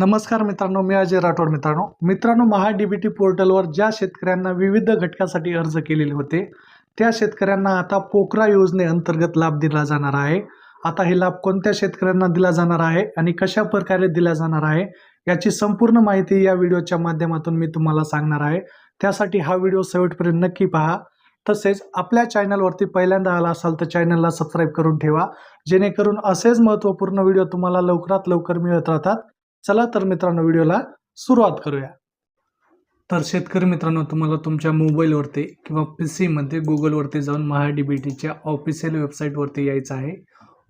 नमस्कार मित्रांनो मी अजय राठोड मित्रांनो. मित्रांनो महा डी बी टी पोर्टलवर ज्या शेतकऱ्यांना विविध घटकासाठी अर्ज केलेले होते त्या शेतकऱ्यांना आता पोकरा योजनेअंतर्गत लाभ दिला जाणार आहे. आता हे लाभ कोणत्या शेतकऱ्यांना दिला जाणार आहे आणि कशा प्रकारे दिला जाणार आहे याची संपूर्ण माहिती या व्हिडिओच्या माध्यमातून मी तुम्हाला सांगणार आहे. त्यासाठी हा व्हिडिओ शेवटपर्यंत नक्की पहा. तसेच आपल्या चॅनलवरती पहिल्यांदा आला असाल तर चॅनलला सबस्क्राईब करून ठेवा जेणेकरून असेच महत्त्वपूर्ण व्हिडिओ तुम्हाला लवकरात लवकर मिळत राहतात. चला तर मित्रांनो व्हिडिओला सुरुवात करूया. तर शेतकरी मित्रांनो तुम्हाला तुमच्या मोबाईलवरती किंवा पी सीमध्ये गुगलवरती जाऊन महाडीबीटीच्या बी टीच्या ऑफिशियल वेबसाईटवरती यायचं आहे.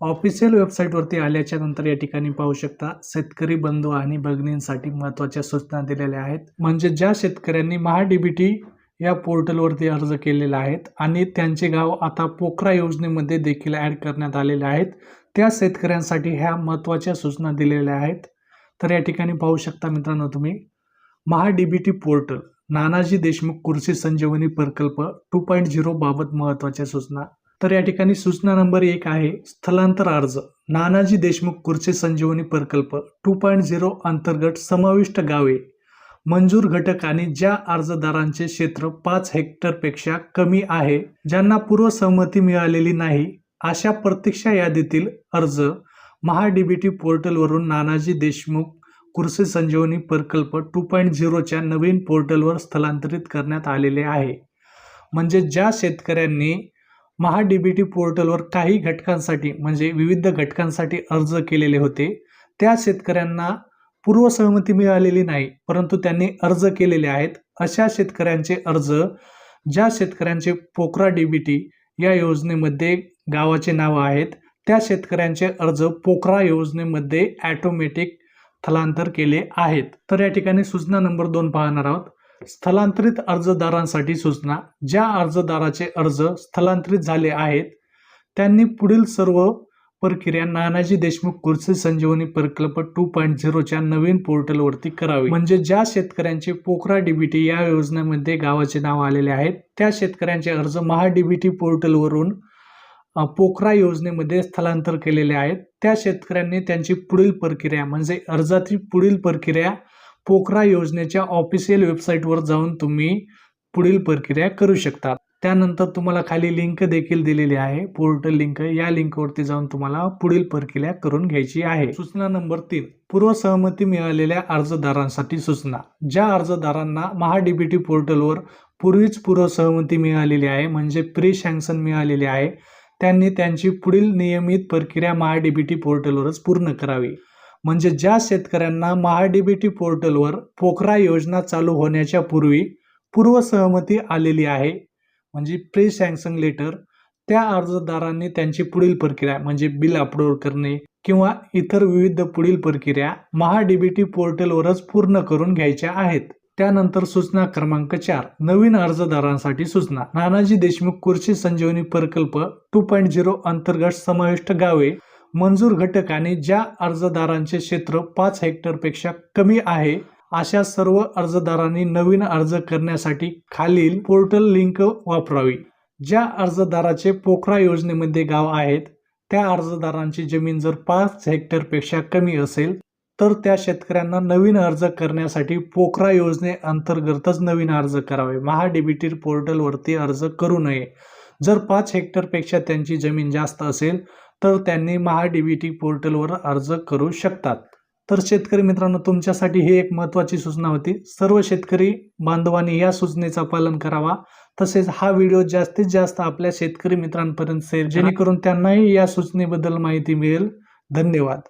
ऑफिशियल वेबसाईटवरती आल्याच्यानंतर या ठिकाणी पाहू शकता शेतकरी बंधू आणि भगिनींसाठी महत्त्वाच्या सूचना दिलेल्या आहेत. म्हणजे ज्या शेतकऱ्यांनी महाडीबीटी बी टी या पोर्टलवरती अर्ज केलेला आहेत आणि त्यांचे गाव आता पोखरा योजनेमध्ये देखील ॲड करण्यात आलेले आहेत त्या शेतकऱ्यांसाठी ह्या महत्त्वाच्या सूचना दिलेल्या आहेत. तर या ठिकाणी पाहू शकता मित्रांनो तुम्ही. Maha B T portal Nanaji Deshmukh Krishi Sanjivani प्रकल्प टू पॉईंट झिरो बाबत महत्त्वाच्या सूचना. तर या ठिकाणी सूचना नंबर एक आहे स्थलांतर अर्ज. नानाजी देशमुख कृषी संजीवनी प्रकल्प टू पॉईंट झिरो अंतर्गत समाविष्ट गावे. मंजूर घटक आणि ज्या अर्जदारांचे क्षेत्र पाच हेक्टरपेक्षा कमी आहे ज्यांना पूर्वसहमती मिळालेली नाही अशा प्रतीक्षा यादीतील अर्ज महाडीबीटी बी टी पोर्टलवरून नानाजी देशमुख कृषी संजीवनी प्रकल्प टू पॉईंट झिरोच्या नवीन पोर्टलवर स्थलांतरित करण्यात आलेले आहे. म्हणजे ज्या शेतकऱ्यांनी महाडीबीटी पोर्टलवर काही घटकांसाठी म्हणजे विविध घटकांसाठी अर्ज केलेले होते त्या शेतकऱ्यांना पूर्वसहमती मिळालेली नाही परंतु त्यांनी अर्ज केलेले आहेत. अशा शेतकऱ्यांचे अर्ज ज्या शेतकऱ्यांचे पोखरा डी बी टी या योजनेमध्ये गावाचे नावं आहेत त्या शेतकऱ्यांचे अर्ज पोखरा योजनेमध्ये ॲटोमॅटिक स्थलांतर केले आहेत. तर या ठिकाणी सूचना नंबर दोन पाहणार आहोत. स्थलांतरित अर्जदारांसाठी सूचना. ज्या अर्जदाराचे अर्ज स्थलांतरित झाले आहेत त्यांनी पुढील सर्व प्रक्रिया नानाजी देशमुख कृषी संजीवनी प्रकल्प टू पॉईंट झिरोच्या नवीन पोर्टलवरती करावी. म्हणजे ज्या शेतकऱ्यांचे पोखरा डीबीटी या योजनेमध्ये गावाचे नाव आलेले आहेत त्या शेतकऱ्यांचे अर्ज महा डीबीटी पोर्टलवरून पोखरा योजनेमध्ये स्थलांतर केलेले आहेत. त्या शेतकऱ्यांनी त्यांची पुढील प्रक्रिया म्हणजे अर्जाची पुढील प्रक्रिया पोखरा योजनेच्या ऑफिशियल वेबसाईटवर जाऊन तुम्ही पुढील प्रक्रिया करू शकता. त्यानंतर तुम्हाला खाली लिंक देखील दिलेली आहे. पोर्टल लिंक या लिंकवरती जाऊन तुम्हाला पुढील प्रक्रिया करून घ्यायची आहे. सूचना नंबर तीन. पूर्व सहमती मिळालेल्या अर्जदारांसाठी सूचना. ज्या अर्जदारांना महाडीबीटी पोर्टलवर पूर्वीच पूर्वसहमती मिळालेली आहे म्हणजे प्री सँक्शन मिळालेली आहे त्यांनी त्यांची पुढील नियमित प्रक्रिया महाडीबीटी टी पोर्टलवरच पूर्ण करावी. म्हणजे ज्या शेतकऱ्यांना महाडीबीटी टी पोर्टलवर पोखरा योजना चालू होण्याच्या पूर्वी पूर्वसहमती आलेली आहे म्हणजे प्री सँक्शन लेटर त्या अर्जदारांनी त्यांची पुढील प्रक्रिया म्हणजे बिल अपलोड करणे किंवा इतर विविध पुढील प्रक्रिया महाडीबीटी पोर्टलवरच पूर्ण करून घ्यायच्या आहेत. त्यानंतर सूचना क्रमांक चार नवीन अर्जदारांसाठी सूचना. नानाजी देशमुख कृषी संजीवनी प्रकल्प टू पॉईंट झिरो अंतर्गत समाविष्ट गावे मंजूर घटक आणि ज्या अर्जदारांचे क्षेत्र पाच हेक्टरपेक्षा कमी आहे अशा सर्व अर्जदारांनी नवीन अर्ज करण्यासाठी खालील पोर्टल लिंक वापरावी. ज्या अर्जदाराचे पोखरा योजनेमध्ये गाव आहेत त्या अर्जदारांची जमीन जर पाच हेक्टरपेक्षा कमी असेल तर त्या शेतकऱ्यांना नवीन अर्ज करण्यासाठी पोखरा योजने अंतर्गतच नवीन अर्ज करावे. महा डीबीटी पोर्टलवरती अर्ज करू नये. जर पाच हेक्टरपेक्षा त्यांची जमीन जास्त असेल तर त्यांनी महा डीबीटी पोर्टलवर अर्ज करू शकतात. तर शेतकरी मित्रांनो तुमच्यासाठी ही एक महत्त्वाची सूचना होती. सर्व शेतकरी बांधवांनी या सूचनेचं पालन करावा. तसेच हा व्हिडिओ जास्तीत जास्त आपल्या शेतकरी मित्रांपर्यंत शेअर जेणेकरून त्यांनाही या सूचनेबद्दल माहिती मिळेल. धन्यवाद.